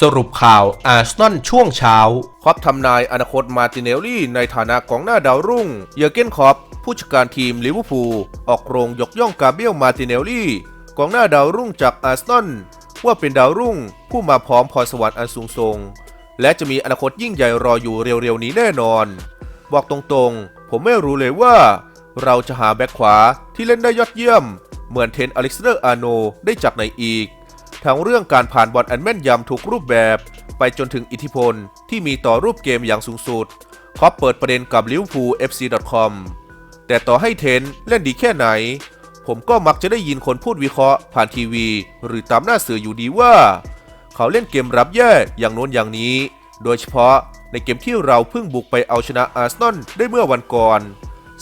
สรุปข่าวอาร์เซนอลช่วงเช้า ครอปทำนายอนาคตมาติเนลลี่ในฐานะกองหน้าดาวรุ่ง เยอร์เกนครอปผู้จัดการทีมลิเวอร์พูลออกโรงยกย่องกาเบียลมาติเนลลี่กองหน้าดาวรุ่งจากอาร์เซนอลว่าเป็นดาวรุ่งผู้มาพร้อมพรสวรรค์อันสูงส่งและจะมีอนาคตยิ่งใหญ่รออยู่เร็วๆนี้แน่นอน บอกตรงๆ ผมไม่รู้เลยว่า เราจะหาแบ็คขวาที่เล่นได้ยอดเยี่ยม เหมือนเทนอเล็กซานเดอร์อาร์โนได้จากไหนอีก ทั้งเรื่องการผ่านบอลอันแม่นยำทุกรูปแบบ ไปจนถึงอิทธิพลที่มีต่อรูปเกมอย่างสูงสุดคอปเปิดประเด็นกับ liverpoolfc.com แต่ต่อให้เทนเล่นดีแค่ไหน ผมก็มักจะได้ยินคนพูดวิเคราะห์ผ่านทีวี หรือตามหน้าสื่ออยู่ดีว่า เขาเล่นเกมรับแย่อย่างโน้นอย่างนี้ โดยเฉพาะในเกมที่เราเพิ่งบุกไปเอาชนะอาร์เซนอลได้เมื่อวันก่อน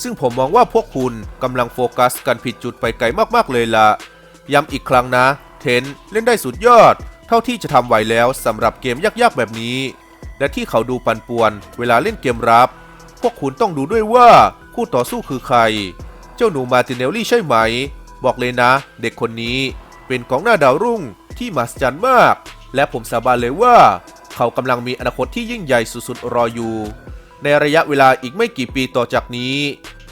ซึ่งผมมองว่าพวกคุณกำลังโฟกัสกันผิดจุดไปไกลมากๆเลยละย้ำอีกครั้งนะ เทนเล่นได้สุดยอด เท่าที่จะทำไหวแล้วสำหรับเกมยากๆแบบนี้ และที่เขาดูปันป่วน เวลาเล่นเกมรับ พวกคุณต้องดูด้วยว่าคู่ต่อสู้คือใคร เจ้าหนูมาติเนลลี่ใช่ไหม บอกเลยนะ เด็กคนนี้เป็นกองหน้าดาวรุ่งที่มหัศจรรย์มาก และผมสาบานเลยว่า เขากำลังมีอนาคตที่ยิ่งใหญ่สุดๆรออยู่ ในระยะเวลาอีกไม่กี่ปีต่อจากนี้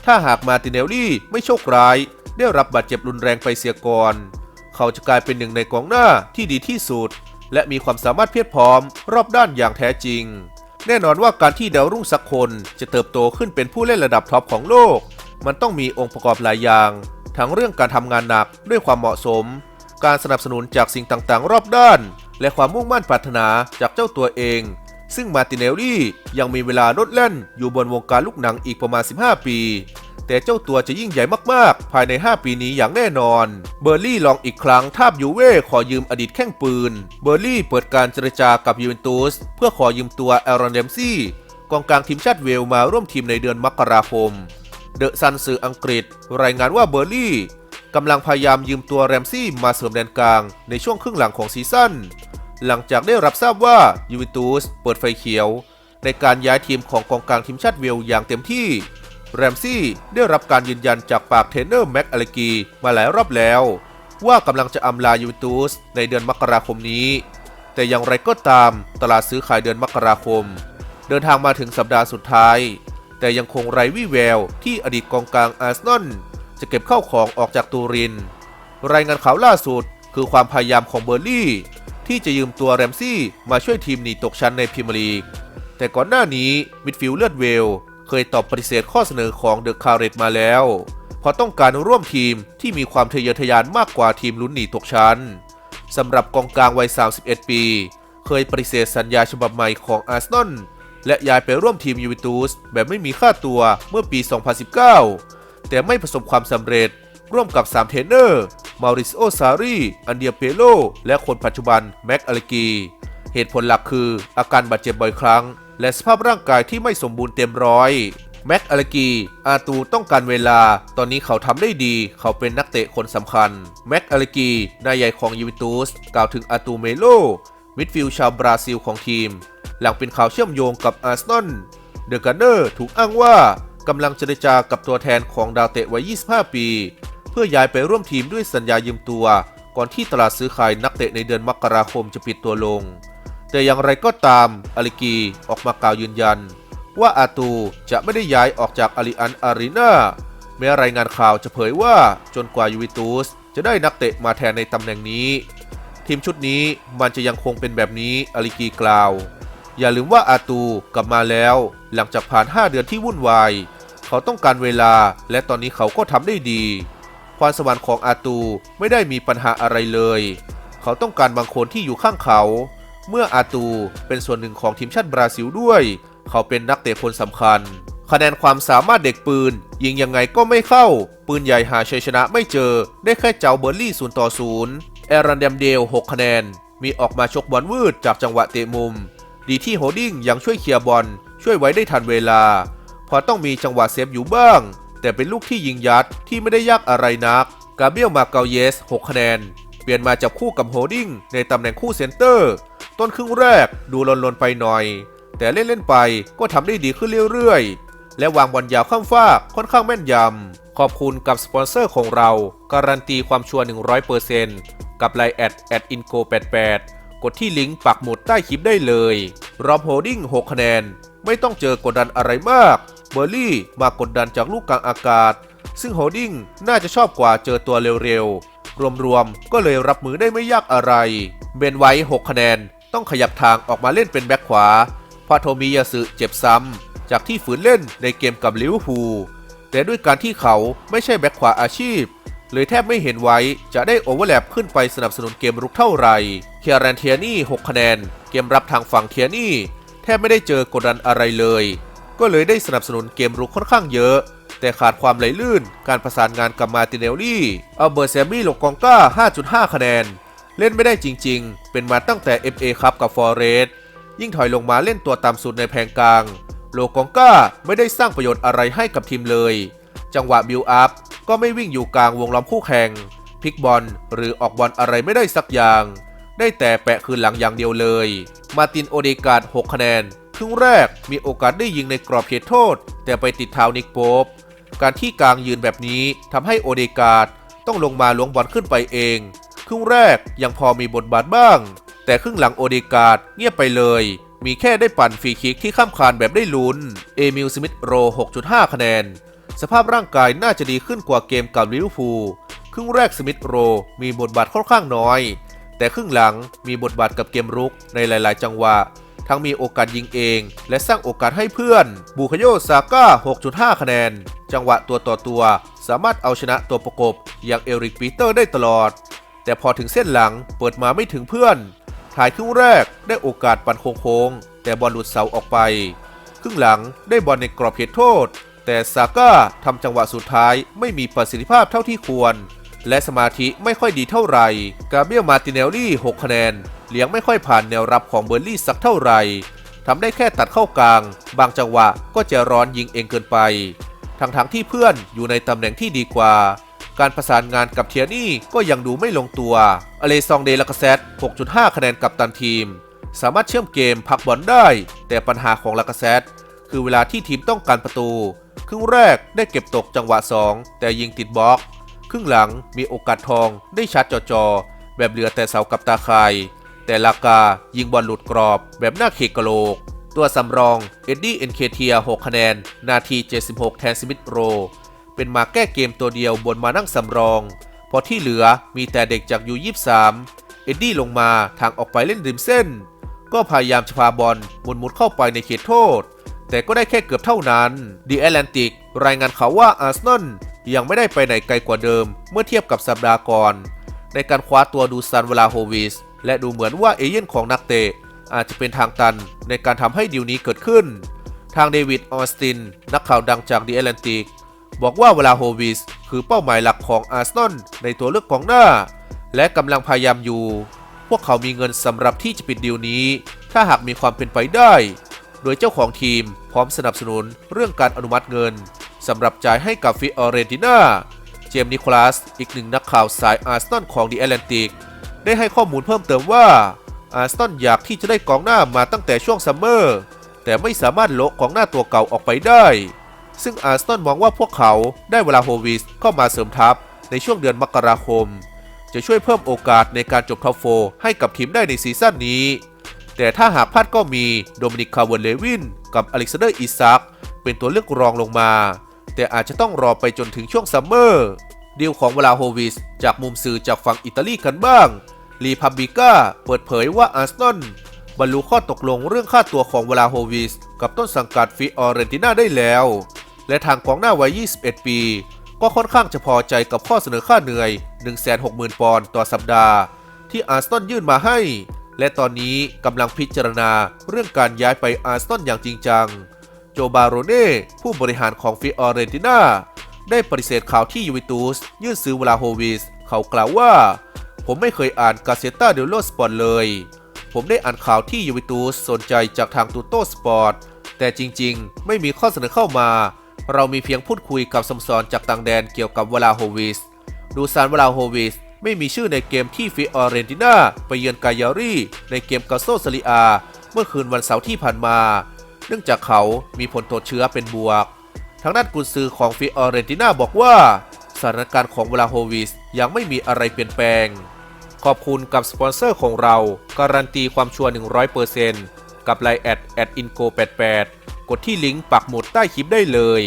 ถ้าหากมาติเนลลี่ไม่โชคร้าย ได้รับบาดเจ็บรุนแรงไปเสียก่อน เขาจะกลายเป็นหนึ่งในกองหน้าที่ดีที่สุด และมีความสามารถเพียบพร้อม รอบด้านอย่างแท้จริง แน่นอนว่าการที่ดาวรุ่งสักคนจะเติบโตขึ้นเป็นผู้เล่นระดับท็อปของโลก มันต้องมีองค์ประกอบหลายอย่าง ทั้งเรื่องการทำงานหนักด้วยความเหมาะสม การสนับสนุนจากสิ่งต่างๆ รอบด้าน และความมุ่งมั่นปรารถนาจากเจ้าตัวเอง ซึ่งมาติเนลลี่ยังมีเวลาลดเล่นอยู่บนวงการลูกหนังอีกประมาณ 15 ปี แต่เจ้าตัวจะยิ่งใหญ่มากๆ ภายใน 5 ปีนี้อย่างแน่นอน เบอร์ลี่ลองอีกครั้งทาบยูเว่ขอยืมอดีตแข้งปืน เบอร์ลี่เปิดการเจรจากับยูเวนตุสเพื่อขอยืมตัวแอรอนเดมซี่กองกลางทีมชาติเวลมาร่วมทีมในเดือนมกราคม เดอะซันสื่ออังกฤษ รายงานว่าเบอร์ลี่กำลังพยายามยืมตัวแรมซี่มาเสริมแดนกลางในช่วงครึ่งหลังของซีซั่น หลังจากได้รับทราบว่ายูเวนตุสเปิดไฟเขียว ในการย้ายทีมของกองกลางทีมชาติเวลอย่างเต็มที่ แรมซี่ได้รับการยืนยันจากปากเทรนเนอร์แม็กอเลกีมาหลายรอบแล้ว ว่ากำลังจะอำลายูเวนตุสในเดือนมกราคมนี้ แต่อย่างไรก็ตามตลาดซื้อขายเดือนมกราคม เดินทางมาถึงสัปดาห์สุดท้าย แต่ยังคงไร้วี่แววที่อดีตกองกลางอาร์เซนอลจะเก็บเข้าของออกจากตูริน รายงานข่าวล่าสุดคือความพยายามของเบอร์ลี่ ที่จะยืมตัวแรมซี่มาช่วยทีมหนีตกชั้นในพรีเมียร์ลีกแต่ก่อนหน้านี้มิดฟิลด์เลือดเวล เคยตอบปฏิเสธข้อเสนอของเดอะคาร์เรตมาแล้วเพราะต้องการร่วมทีมที่มีความทะเยอทะยานมากกว่าทีมลุ้นหนีตกชั้นสำหรับกองกลางวัย 31 ปี เคยปฏิเสธสัญญาฉบับใหม่ของอาร์เซนอลและย้ายไปร่วมทีมยูเวนตุสแบบไม่มีค่าตัวเมื่อปี 2019 แต่ไม่ประสบความสำเร็จร่วมกับ 3 เทรนเนอร์ มาริซิโอซารี อันเดียเปโล และคนปัจจุบัน แม็กอเลกี เหตุผลหลักคืออาการบาดเจ็บบ่อยครั้ง และสภาพร่างกายที่ไม่สมบูรณ์เต็มร้อยแม็กอเลกีอาตูต้องการเวลา ตอนนี้เขาทำได้ดี เขาเป็นนักเตะคนสำคัญ แม็กอเลกีนายใหญ่ของยูเวนตุส กล่าวถึงอาตูเมโล มิดฟิลด์ชาวบราซิลของทีม หลังเป็นข่าวเชื่อมโยงกับอาร์เซนอล เดอะกันเนอร์ถูกอ้างว่ากำลังเจรจากับตัวแทนของดาวเตะวัย 25 ปี เพื่อย้ายไปร่วมทีมด้วยสัญญายืมตัว ก่อนที่ตลาดซื้อขายนักเตะในเดือนมกราคมจะปิดตัวลง แต่อย่างไรก็ตามอาลิกีออกมากล่าวยืนยัน ว่าอาตูจะไม่ได้ย้ายออกจากอาริอันอารีนาแม้รายงานข่าวจะเผยว่าจนกว่ายูวนตุสจะได้นักเตะมาแทนในตำแหน่งนี้ ทีมชุดนี้มันจะยังคงเป็นแบบนี้อาลิกีกล่าว อย่าลืมว่าอาตูกลับมาแล้ว หลังจากผ่าน 5 เดือนที่วุ่นวาย เขาต้องการเวลาและตอนนี้เขาก็ทำได้ดีความสวรรค์ของอาตูไม่ได้มีปัญหาอะไรเลย เขาต้องการบางคนที่อยู่ข้างเขา เมื่ออาตูเป็นส่วนหนึ่งของทีมชาติบราซิลด้วย เขาเป็นนักเตะคนสำคัญ คะแนนความสามารถเด็กปืน ยิงยังไงก็ไม่เข้า ปืนใหญ่หาชัยชนะไม่เจอ ได้แค่เจ้าเบอร์ลี่0ต่อ0แอรันเดมเดล 6 คะแนน มีออกมาชกบอลวืดจากจังหวะเตะมุม ดีที่โฮดดิ้งยังช่วยเคลียร์บอลช่วยไว้ได้ทันเวลา พอต้องมีจังหวะเซฟอยู่บ้าง แต่เป็นลูกที่ยิงยัดที่ไม่ได้ยากอะไรนัก กาเบียลมาเกาเยส 6 คะแนน เปลี่ยนมาจับคู่กับโฮดิ้งในตำแหน่งคู่เซนเตอร์ ต้นครึ่งแรกดูลนๆไปหน่อย แต่เล่นๆไปก็ทำได้ดีขึ้นเรื่อยๆ และวางบอลยาวข้ามฟากค่อนข้างแม่นยำ ขอบคุณกับสปอนเซอร์ของเรา การันตีความชัวร์100%กับไลน์แอดแอดอินโก88กดที่ลิงก์ปักหมุดใต้คลิปได้เลยรอมโฮดิ้ง6คะแนน ไม่ต้องเจอกดดันอะไรมาก เบอร์รี่มากดดันจากลูกกลางอากาศซึ่งโฮดิ้งน่าจะชอบกว่าเจอตัวเร็วๆ รวมๆ ก็เลยรับมือได้ไม่ยากอะไร เบนไว้ 6 คะแนน ต้องขยับทางออกมาเล่นเป็นแบ็คขวาเพราะโทมิยาสึเจ็บซ้ำ จากที่ฝืนเล่นในเกมกับลิเวอร์พูลแต่ด้วยการที่เขาไม่ใช่แบ็คขวาอาชีพ เลยแทบไม่เห็นไว้จะได้โอเวอร์แลปขึ้นไปสนับสนุนเกมรุกเท่าไหร่เคียรันเทียนี่ 6 คะแนน เกมรับทางฝั่งเทียนี่ แทบไม่ได้เจอกดดันอะไรเลย ก็เลยได้สนับสนุนเกมรุกค่อนข้างเยอะ แต่ขาดความไหลลื่น การประสานงานกับมาติเนลลี่เอาเบอร์เซมี่ลงกองก้า 5.5 คะแนน เล่นไม่ได้จริง ๆ เป็นมาตั้งแต่ FA ครับกับฟอร์เรสยิ่งถอยลงมาเล่นตัวต่ำสุดในแผงกลาง โลกองก้าไม่ได้สร้างประโยชน์อะไรให้กับทีมเลย จังหวะบิลอัพก็ไม่วิ่งอยู่กลางวงล้อมคู่แข่งพลิกบอลหรือออกบอลอะไรไม่ได้สักอย่าง ได้แต่แปะคืนหลังอย่างเดียวเลย มาตินโอเดกาด6คะแนนครึ่งแรกมีโอกาสได้ยิงในกรอบเขตโทษ แต่ไปติดเท้านิกโป๊ป การที่กลางยืนแบบนี้ทำให้โอเดการ์ดต้องลงมาล้วงบอลขึ้นไปเอง ครึ่งแรกยังพอมีบทบาทบ้าง แต่ครึ่งหลังโอเดการ์ดเงียบไปเลย มีแค่ได้ปั่นฟรีคิกที่ข้ามคานแบบได้ลุ้น เอมิลสมิธโร 6.5 คะแนน สภาพร่างกายน่าจะดีขึ้นกว่าเกมกับลิเวอร์พูลครึ่งแรกสมิธโรมีบทบาทค่อนข้างน้อย แต่ครึ่งหลังมีบทบาทกับเกมรุกในหลาย ๆ จังหวะ ทั้งมีโอกาสยิงเอง และสร้างโอกาสให้เพื่อน บูคาโยซาก้า 6.5 คะแนน จังหวะตัวต่อตัว สามารถเอาชนะตัวประกบอย่างเอริกปีเตอร์ได้ตลอด แต่พอถึงเส้นหลังเปิดมาไม่ถึงเพื่อนถ่ายครึ่งแรกได้โอกาสปั่นโค้งๆแต่บอลหลุดเสาออกไป ครึ่งหลังได้บอลในกรอบเขตโทษ แต่ซาก้าทำจังหวะสุดท้ายไม่มีประสิทธิภาพเท่าที่ควร และสมาธิไม่ค่อยดีเท่าไหร่กาเบียลมาติเนลลี่ 6 คะแนนเลี้ยงไม่ค่อยผ่านแนวรับของเบอร์ลี่สักเท่าไหร่ทำได้แค่ตัดเข้ากลาง บางจังหวะก็จะร้อนยิงเองเกินไป ทั้งๆที่เพื่อนอยู่ในตำแหน่งที่ดีกว่า การประสานงานกับเทียนี่ก็ยังดูไม่ลงตัว อเลซองเดลากาเซต6.5 คะแนนกับตันทีม สามารถเชื่อมเกมพักบอลได้ แต่ปัญหาของลากาเซตคือเวลาที่ทีมต้องการประตู ครึ่งแรกได้เก็บตกจังหวะ 2 แต่ยิงติดบล็อก ครึ่งหลังมีโอกาสทองได้ชัดจอๆแบบเหลือแต่เสากับตาคายแต่ลากายิงบอลหลุดกรอบแบบหน้าเคกะโหลก ตัวสำรองเอ็ดดี้เอ็นเคเทีย6คะแนน นาที 76 แทนสมิธโร เป็นมาแก้เกมตัวเดียวบนมานั่งสำรองพราะที่เหลือมีแต่เด็กจากยู23 เอ็ดดี้ลงมาทางออกไปเล่นริมเส้น ก็พยายามจะพาบอลมุนมุนๆเข้าไปในเขตโทษ แต่ก็ได้แค่เกือบเท่านั้นดีแอตแลนติกรายงานข่าวว่าอาร์เซนอลยังไม่ได้ไปไหนไกลกว่าเดิม เมื่อเทียบกับสัปดาห์ก่อน ในการคว้าตัวดูซานเวลาโฮวิสและดูเหมือนว่าเอเย่นของนักเตะ อาจจะเป็นทางตันในการทำให้ดีลนี้เกิดขึ้น ทางเดวิดออสติน นักข่าวดังจากดีแอตแลนติก บอกว่าเวลาโฮวิสคือเป้าหมายหลักของอาร์เซนอลในตัวเลือกกองหน้า และกำลังพยายามอยู่ พวกเขามีเงินสำหรับที่จะปิดดีลนี้ ถ้าหากมีความเป็นไปได้ โดยเจ้าของทีมพร้อมสนับสนุนเรื่องการอนุมัติเงินสำหรับจ่ายให้กับฟิออเรนติน่าเจมส์นิโคลัส อีกหนึ่งนักข่าวสายอาร์เซนอลของดีแอตแลนติก ได้ให้ข้อมูลเพิ่มเติมว่า อาร์เซนอยากที่จะได้กองหน้ามาตั้งแต่ช่วงซัมเมอร์ แต่ไม่สามารถโละกองหน้าตัวเก่าออกไปได้ ซึ่งอาร์เซนมองว่าพวกเขาได้เวลาโฮวิสเข้ามาเสริมทัพในช่วงเดือนมกราคม จะช่วยเพิ่มโอกาสในการจบท็อปโฟร์ให้กับทีมได้ในซีซั่นนี้ แต่ถ้าหากพลาดก็มีโดมินิกคาร์เวนเลวินกับอเล็กซานเดอร์อิซักเป็นตัวเลือกรองลงมา แต่อาจจะต้องรอไปจนถึงช่วงซัมเมอร์ดีลของเวลาโฮวิสจากมุมสื่อจากฝั่งอิตาลีกันบ้าง รีพับบิก้าเปิดเผยว่าอาร์เซนอลบรรลุข้อตกลงเรื่องค่าตัวของเวลาโฮวิส กับต้นสังกัดฟิออเรนติน่าได้แล้ว และทางกองหน้าวัย 21 ปี ก็ค่อนข้างจะพอใจกับข้อเสนอค่าเหนื่อย 160,000 ปอนด์ต่อสัปดาห์ ที่อาร์เซนอลยื่นมาให้ และตอนนี้กำลังพิจารณาเรื่องการย้ายไปอาร์เซนอลอย่างจริงจัง โจบาโรเน่ผู้บริหารของฟิออเรนติน่าได้ปฏิเสธข่าวที่ยูวิตูสยื่นซื้อเวลาโฮวิส เขากล่าวว่า ผมไม่เคยอ่านกาเซตาเดลโลสปอร์ตเลย ผมได้อ่านข่าวที่ยูวิตูสสนใจจากทางตูโตสปอร์ต แต่จริงๆ ไม่มีข้อเสนอเข้ามา เรามีเพียงพูดคุยกับสมสรจากต่างแดนเกี่ยวกับวลาโฮวิส ดูซานวลาโฮวิสไม่มีชื่อในเกมที่ฟิออเรนติน่าไปเยือนกายารีในเกมกาโซซาริอา เมื่อคืนวันเสาร์ที่ผ่านมา เนื่องจากเขามีผลตรวจเชื้อเป็นบวก ทางด้านกุนซือของฟิออเรนติน่าบอกว่า สถานการณ์ของเวลาโฮวิสยังไม่มีอะไรเปลี่ยนแปลง ขอบคุณกับสปอนเซอร์ของเราการันตีความชัวร์100%กับไลน์แอดแอดอินโก88กดที่ลิงก์ปักหมุดใต้คลิปได้เลย